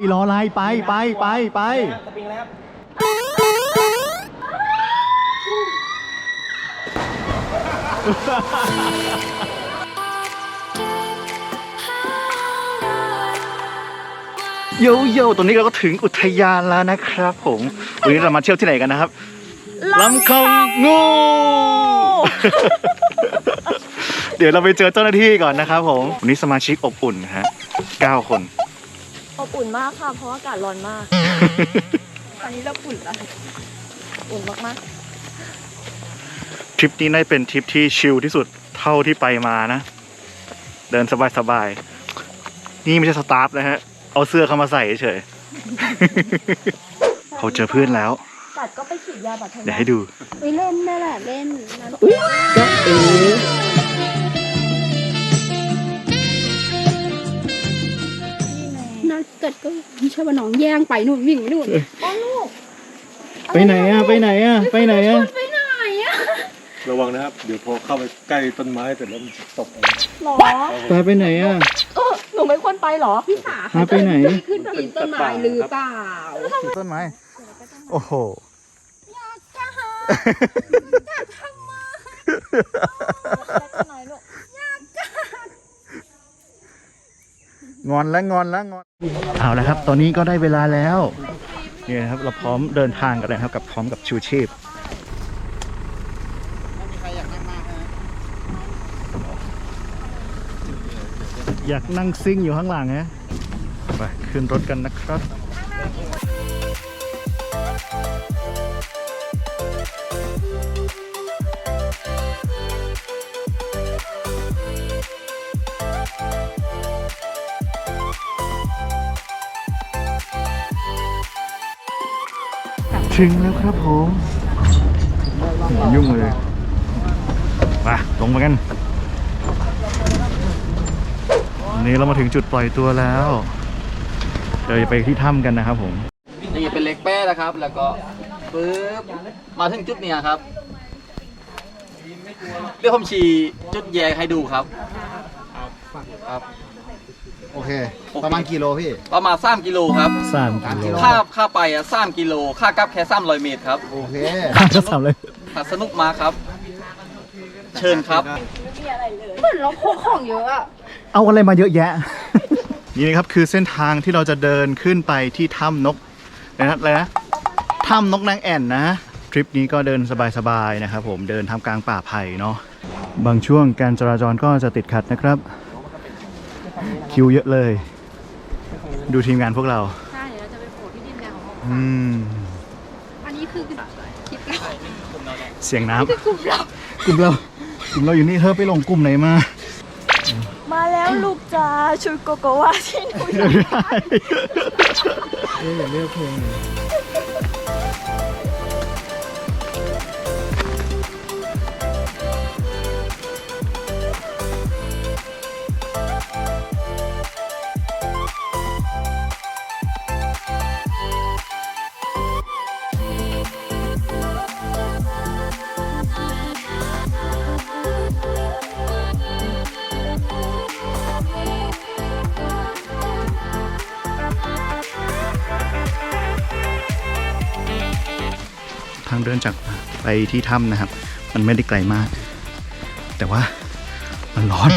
อีรออะไรไปไปไปไปสปริงแล้วโยโย่ตรงนี้เราก็ถึงอุทยานแล้วนะครับผม วันนี้เรามาเที่ยวที่ไหนกันนะครับลำคองงู เดี๋ยวเราไปเจอเจ้าหน้าที่ก่อนนะครับผม วันนี้สมาชิกอบอุ่นนะฮะเก้าคน อบอุ่นมากค่ะ เพราะว่าอากาศร้อนมาก ตอนนี้เราอุ่นแล้วอุ่นมากทริปนี้น่าจะเป็นทริปที่ชิลที่สุดเท่าที่ไปมานะ เดินสบายๆ นี่ไม่ใช่สตาฟนะฮะ เอาเสื้อเข้ามาใส่เฉยเขาเจอเพื่อนแล้ว ๆกัดก็ไปฉีดยาบัดทเดี๋ยวให้ดู ไปเล่นนั่นแหละเล่นนั่น ก็เออ น่าเกิดก็ไม่ใช่ว่าน้องแย่งไปนู่นวิ่งไปนู่นอ๋อลูกไปไหนอะไปไหนอะไปไหนอะไปไหนอะระวังนะครับ เดี๋ยวพอเข้าไปใกล้ต้นไม้เสร็จแล้วมันจะตกเองหรอตาไปไหนอะเออหนูไม่ควรไปหรอพี่สาพาไปไหนขึ้นปีนต้นไม้หรือเปล่าต้นไม้โอ้โห งอนแล้วงอนแล้วงอนเอาละครับ ตอนนี้ก็ได้เวลาแล้วนี่นะครับเราพร้อมเดินทางกันแล้วครับกับพร้อมกับชูชีพอยากนั่งซิ่งอยู่ข้างหลังฮะไปขึ้นรถกันนะครับ ถึงแล้วครับผมยุ่งเลยมาลงมากันวันนี้เรามาถึงจุดปล่อยตัวแล้วเดี๋ยวจะไปที่ถ้ำกันนะครับผมนี่เป็นเหล็กแป้นะครับ แล้วก็ปึ๊บมาถึงจุดเนี้ยครับเรียกผมชี้จุดแยกให้ดูครับครับ โอเค ประมาณกี่โลพี่ ประมาณ3กิโลครับสามกิโลค่าค่าไปอะ3กิโลค่ากลับแค่300เมตรครับโอเค ข้ามก็สามเลยถ้าสนุกมากครับ เชิญครับ เหมือนเราพกของเยอะอะ เอาอะไรมาเยอะแยะ นี่นะครับคือเส้นทางที่เราจะเดินขึ้นไปที่ถ้ำนกนะอะไรนะถ้ำนกนางแอ่นนะ ทริปนี้ก็เดินสบายๆนะครับผมเดินทำกลางป่าไผ่เนาะบางช่วงการจราจรก็จะติดขัดนะครับ คิวเยอะเลย ดูทีมงานพวกเรา ใช่เราจะไปโผล่ที่ดินแดงของหมออืม อันนี้คือคลิปเราเสียงน้ำคือกลุ่มเรากลุ่มเรา กลุ่มเราอยู่นี่เธอไปลงกลุ่มไหนมา มาแล้วลูกจ้าชุดโกโกวาที่หนูอยากทางเเดินจากไปที่ถ้ำนะครับ มันไม่ได้ไกลมาก แต่ว่ามันร้อน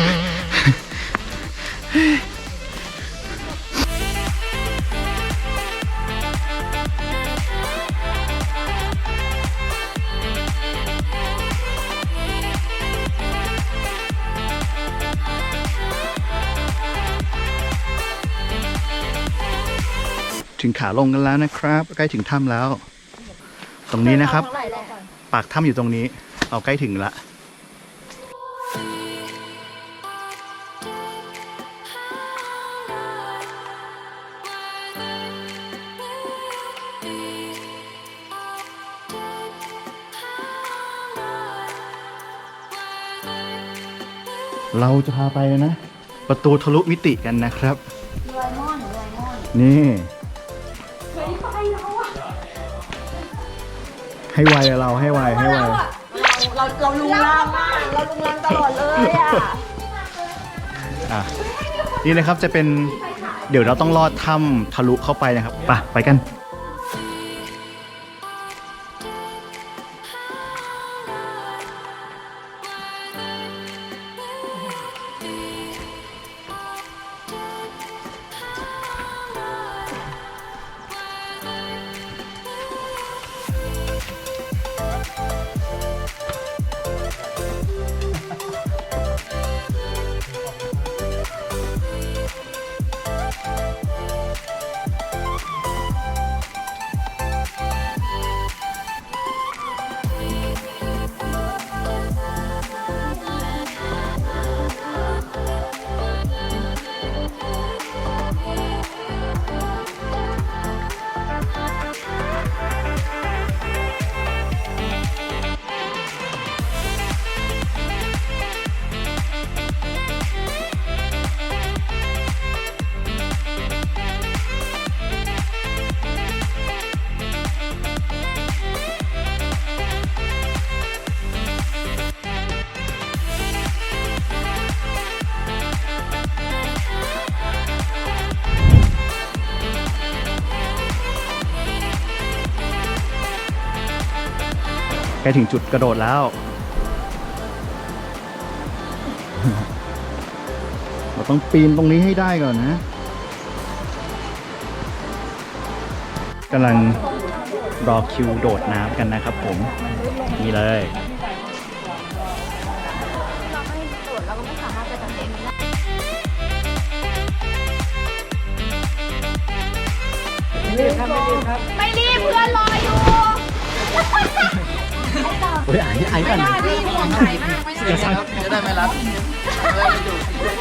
ถึงขาลงกันแล้วนะครับ ใกล้ถึงถ้ำแล้ว ตรงนี้นะครับเท่าไหร่แล้วปากถ้ำอยู่ตรงนี้เราใกล้ถึงละเราจะพาไปนะ ประตูทะลุมิติกันนะครับ นี่ ให้ไวอะเราให้ไวให้ไว เราเราเราลุงลามมาก เราลุงลามตลอดเลยอะ อะนี่นะครับจะเป็นเดี๋ยวเราต้องลอดถ้ำทะลุเข้าไปนะครับไปไปกัน ล้ถึงจุดกระโดดแล้ว เราต้องปีนตรงนี้ให้ได้ก่อนนะกำลังรอคิวโดดน้ำกันนะครับผม นี่เลยเราไม่ตรวจเราก็ไม่สามารถไปทำเองได้ไม่รีบเพื่อนรออยู่ เฮ้ยไอ้ไอ้กันไม่ห่วงไข่มากไม่จะได้จะได้ไม่รัดจะได้ไม่อยู่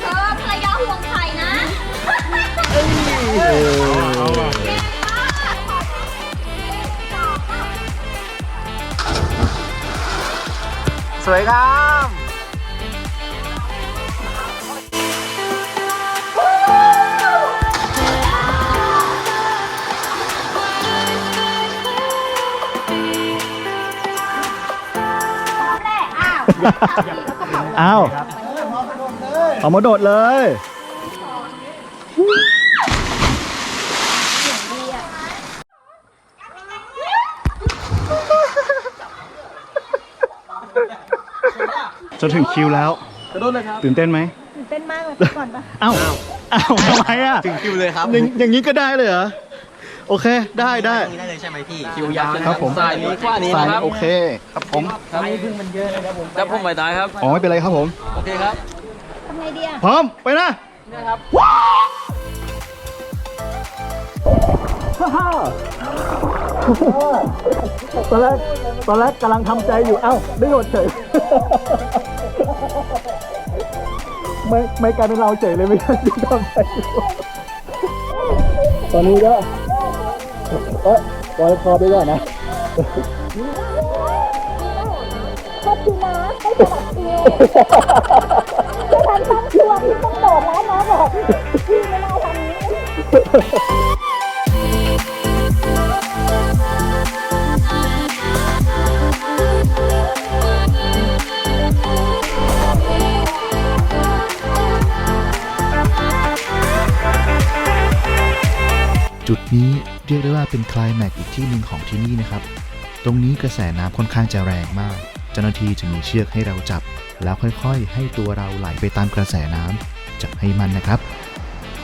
เออภรรยาห่วงไข่นะสวยงาม อ้าวเอามาโดดเลยจนถึงคิวแล้วกระโดดเลยครับตื่นเต้นไหมตื่นเต้นมากเลยก่อนปะเอ้าเอ้าทำไมอะถึงคิวเลยครับอย่างอย่างนี้ก็ได้เลยเหรอ โอเค ได้ได้ได้เลยใช่ไหมพี่คิวยาวนะครับผมสายนี้กว่านี้สายนะครับโอเค ครับผมครับนี่พึ่งมันเยอะนะครับผมแล้วผมไปตายครับ อ๋อไม่เป็นไรครับผม โอเคครับทำไงดีอะพร้อมไปนะนี่ครับตอนแรกตอนแรกกำลังทำใจอยู่เอ้าได้โดดเฉยไม่ไม่กลายเป็นเราเฉยเลยไม่ใช่ที่ทำใจอยู่ตอนนี้ก็ เอ้ยปล่อยคอไปก่อนนะขอบคุณนะให้สวัสดีจะทำทั้งชัวร์ที่ต้องโดดแล้วนะบอกพี่ไม่น่าทำนี้จุดนี้ เรียกได้ว่าเป็นไคลายแม็กซ์อีกที่หนึ่งของที่นี่นะครับ ตรงนี้กระแสน้ำค่อนข้างจะแรงมาก เจ้าหน้าที่จะมีเชือกให้เราจับ แล้วค่อยๆ ให้ตัวเราไหลไปตามกระแสน้ำจับให้มันนะครับ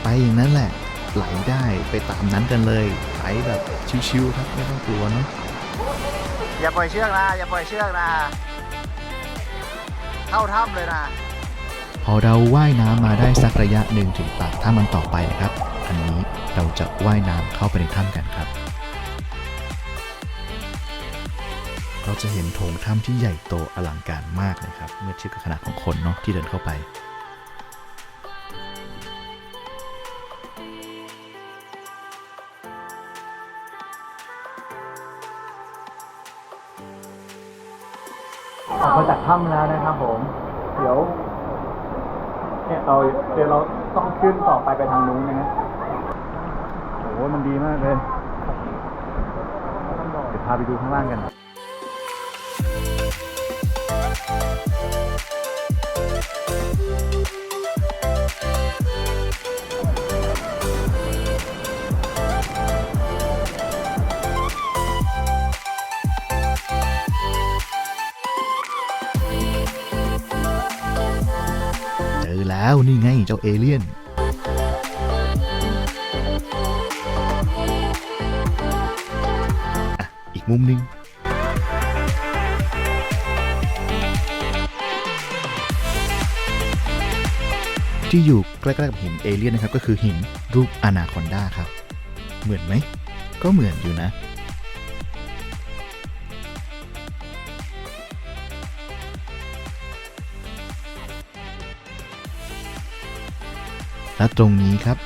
ไปอย่างนั้นแหละ ไหลได้ไปตามนั้นกันเลยไหลแบบชิวๆครับไม่ต้องกลัวเนาะอย่าปล่อยเชือกนะอย่าปล่อยเชือกนะเข้าถ้ำเลยนะพอเราว่ายน้ำมาได้สักระยะหนึ่งถึงปากถ้ำมันต่อไปนะครับ อันนี้เราจะว่ายน้ำเข้าไปในถ้ำกันครับ เราจะเห็นโถงถ้ำที่ใหญ่โตอลังการมากเลยครับ เมื่อเทียบกับขนาดของคนเนาะที่เดินเข้าไปออกมาจากถ้ำแล้วนะครับผม เดี๋ยวเนี่ยเราเดี๋ยวเราต้องขึ้นต่อไปไปทางนู้นนะฮะ้มันดีมากเลยเดี๋ยวพาไปดูข้างล่างกันแล้วนี่ไงเจ้าเอเลี่ยน กมุมหนึงที่อยู่ใกล้ๆกับหินเอเลี่ยนนะครับก็คือหินรูปอนาคอนดาครับ เหมือนไหม ก็เหมือนอยู่นะและตรงนี้ครับ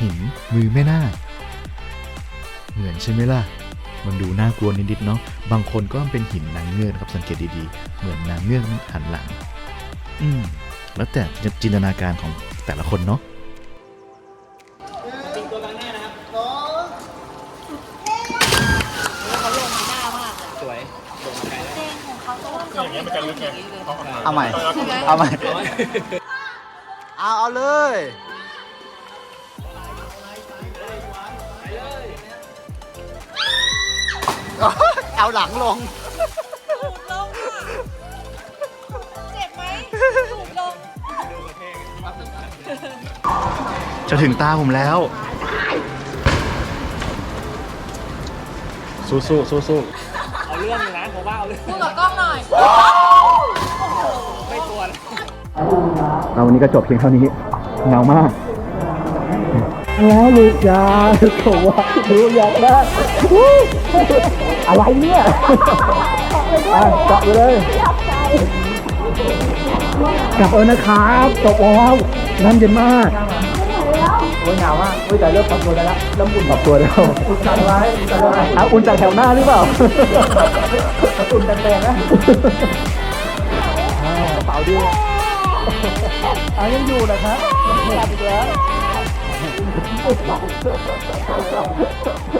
หินมือแม่นาคเหมือนใช่ไหมล่ะ มันดูน่ากลัวนิดๆเนาะบางคนก็เป็นหินนางเงือกนะครับสังเกตดีๆ เหมือนนางเงือกหันหลัง อืมแล้วแต่จินตนาการของแต่ละคนเนาะสวยเอาใหม่ เอาใหม่ เอาเอาเลย เอาหลังลง จะถึงตาผมแล้ว สู้สู้สู้สู้พูดกับกล้องหน่อยเราวันนี้ก็จบเพียงเท่านี้เงามาก แล้วลูกยาผมว่าลูอยากได้อะไรเนี่ยอะกลับไปเลยกลับเออนะครับจบแล้วน้ำเย็นมากโอ้ยหนาวมากโอ้ยแต่เริ่มปรับตัวได้แล้วเริ่มอุ่นปรับตัวแล้วอุ่นจไว้อุ่นจไว้อะอุ่นจากแถวหน้าหรือเปล่าอุ่นแปลกๆนะกระเป๋าดีอะยังอยู่นะครับยังกลับอีกแล้ว Oh, my God.